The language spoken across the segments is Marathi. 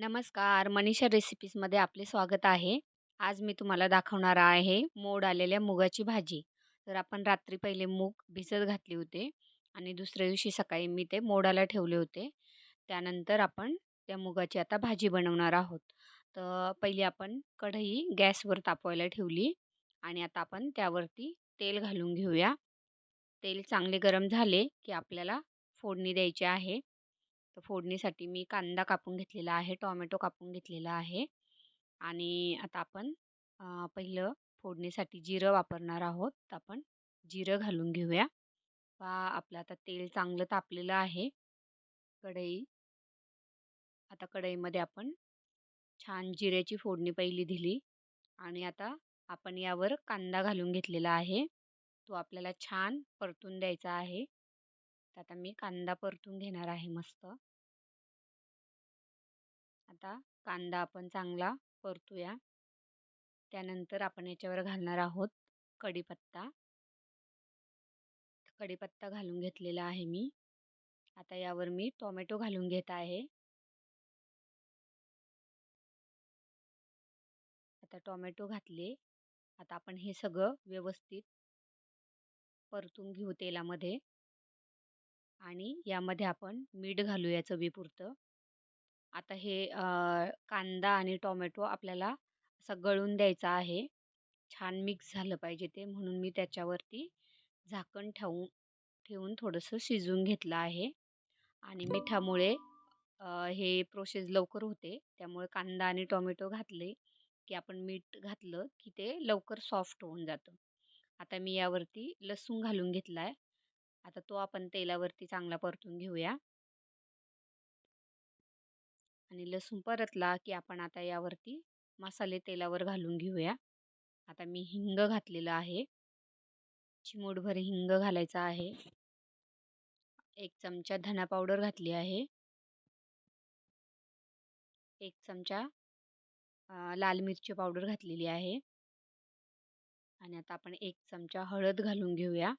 नमस्कार, मनीषा रेसिपीजमध्ये आपले स्वागत आहे. आज मी तुम्हाला दाखवणार आहे मोड आलेल्या मुगाची भाजी. तर आपण रात्री पहिले मूग भिजत घातले होते आणि दुसऱ्या दिवशी सकाळी मी ते मोडाला ठेवले होते. त्यानंतर आपण त्या मुगाची आता भाजी बनवणार आहोत. तर पहिली आपण कढई गॅसवर तापवायला ठेवली आणि आता आपण त्यावरती तेल घालून घेऊया. तेल चांगले गरम झाले की आपल्याला फोडणी द्यायची आहे. तर फोडणीसाठी मी कांदा कापून घेतलेला आहे टॉमॅटो कापून घेतलेला आहे आणि आता आपण पहिलं फोडणीसाठी जिरं वापरणार आहोत. तर आपण जिरं घालून घेऊया. पा आपलं आता तेल चांगलं तापलेलं आहे. कढई. आता कढईमध्ये आपण छान जिऱ्याची फोडणी पहिली दिली आणि आता आपण यावर कांदा घालून घेतलेला आहे. तो आपल्याला छान परतून द्यायचा आहे. तर आता मी कांदा परतून घेणार आहे मस्त. आता कांदा आपण चांगला परतूया. त्यानंतर आपण याच्यावर घालणार आहोत कढीपत्ता. कढीपत्ता घालून घेतलेला आहे मी. आता यावर मी टोमॅटो घालून घेत आहे. आता टोमॅटो घातले. आता आपण हे सगळं व्यवस्थित परतून घेऊ तेलामध्ये. आणि यामध्ये आपण मीठ घालूया चवीपुरतं. आता हे कांदा आणि टोमॅटो आपल्याला असं गळून द्यायचा आहे. छान मिक्स झालं पाहिजे ते म्हणून मी त्याच्यावरती झाकण ठेवून ठेवून थोडंसं शिजवून घेतलं आहे. आणि मिठामुळे हे प्रोसेस लवकर होते. त्यामुळे कांदा आणि टोमॅटो घातले की आपण मीठ घातलं की ते लवकर सॉफ्ट होऊन जातं. आता मी यावरती लसूण घालून घेतला आहे आता तो आपण तेलावरती चांगला परतून घेऊया. आणि लसूण परतला की आपण आता यावरती मसाले तेलावर घालून घेऊया. आता मी हिंग घातलेलं आहे. चिमूटभर हिंग घालायचा आहे. एक चमचा धना पावडर घातली आहे. एक चमचा लाल मिरची पावडर घातलेली आहे. आणि आता आपण एक चमचा हळद घालून घेऊया.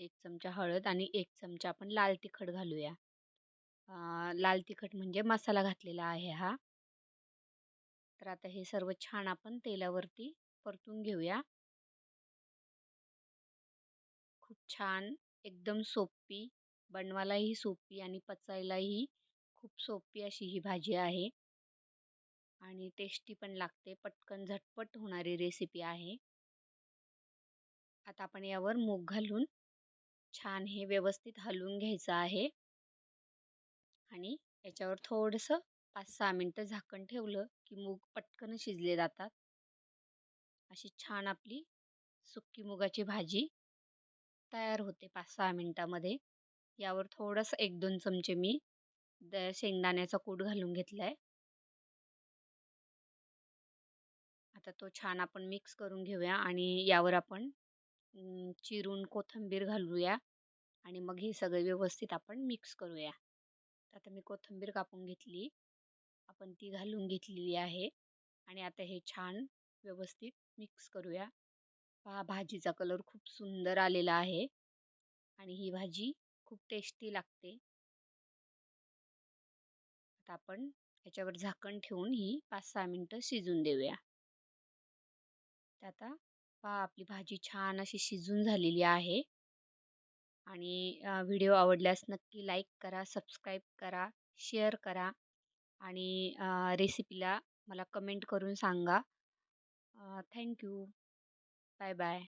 एक चमचा हळद आणि एक चमचा आपण लाल तिखट घालूया. लाल तिखट म्हणजे मसाला घातलेला आहे हा. तर आता हे सर्व छान आपण तेलावरती परतून घेऊया. खूप छान एकदम सोपी बनवायलाही सोपी आणि पचायलाही खूप सोपी अशी ही भाजी आहे. आणि टेस्टी पण लागते पटकन झटपट होणारी रेसिपी आहे. आता आपण यावर मूग घालून छान हे व्यवस्थित हलवून घ्यायचं आहे. आणि याच्यावर थोडंसं पाच सहा मिनटं झाकण ठेवलं की मूग पटकन शिजले जातात. अशी छान आपली सुक्की मुगाची भाजी तयार होते पाच सहा मिनटामध्ये. यावर थोडंसं एक दोन चमचे मी द शेंगदाण्याचा कूट घालून घेतला आहे आता तो छान आपण मिक्स करून घेऊया आणि यावर आपण चिरून कोथिंबीर घालूया आणि मग हे सगळे व्यवस्थित आपण मिक्स करूया. आता मी कोथिंबीर कापून घेतली. आपण ती घालून घेतलेली आहे आणि आता हे छान व्यवस्थित मिक्स करूया. पहा भाजीचा कलर खूप सुंदर आलेला आहे आणि ही भाजी खूप टेस्टी लागते. आता आपण याच्यावर झाकण ठेवून ही पाच सहा मिनटं शिजून देऊया. आता पहा आपली भाजी छान अशी शिजून झालेली आहे. आणि व्हिडिओ आवडल्यास नक्की लाईक करा सबस्क्राईब करा शेअर करा आणि रेसिपीला मला कमेंट करून सांगा. Thank you bye bye.